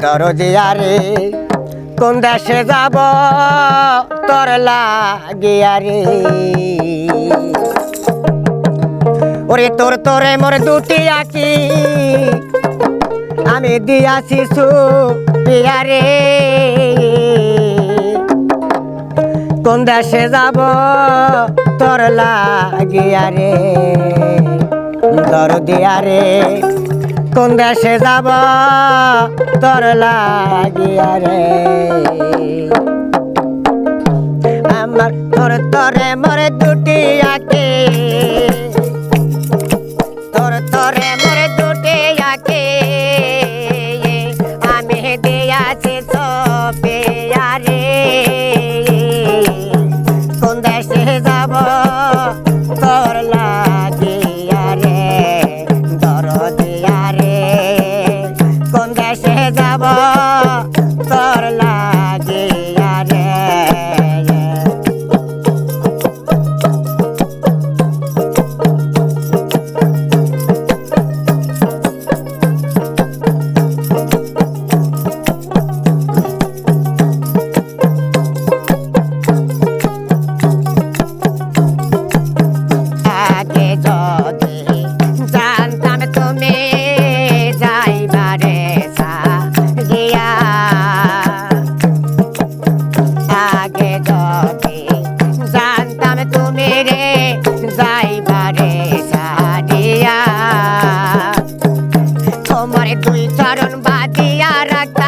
দরজিয়া কোন দেশে যাব তোর লাগিয়া রে ওরে তোর তোরে মোর দুটি আঁকি, আমি দিয়াছি সু পিয়ারে কোন দেশে যাব তোর লাগিয়া রে দর দিয়া কোন দেশে যাব? তোর লাগিয়া রে আমার তোর তোরে মরে দুট ಯಾರಕ್ಕ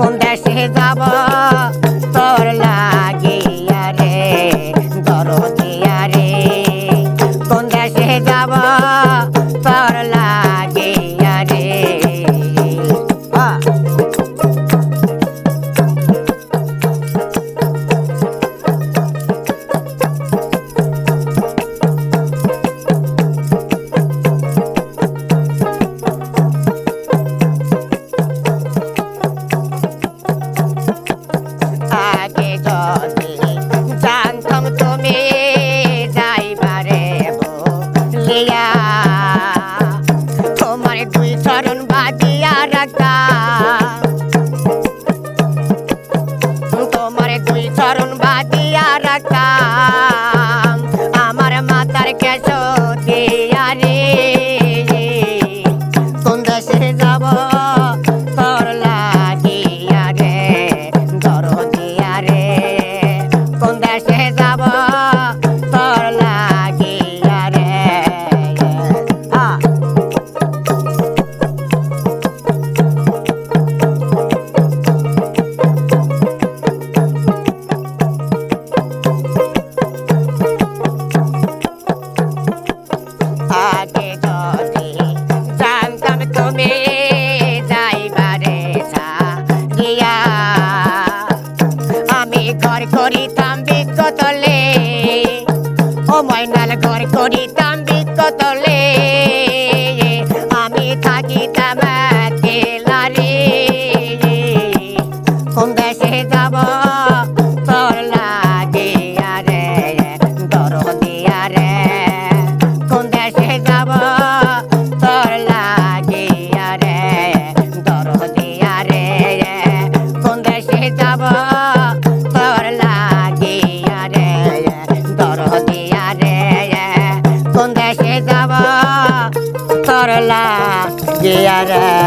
কোন দেশে যাব? তোর লাগিয়া রে দরদিয়া রে। কোন দেশে যাব? তোর তাল করে করিতাম বিকতলে আমি থাকিতাম খেলারে কোন দেশে যাব? তোর লাগিয়া রে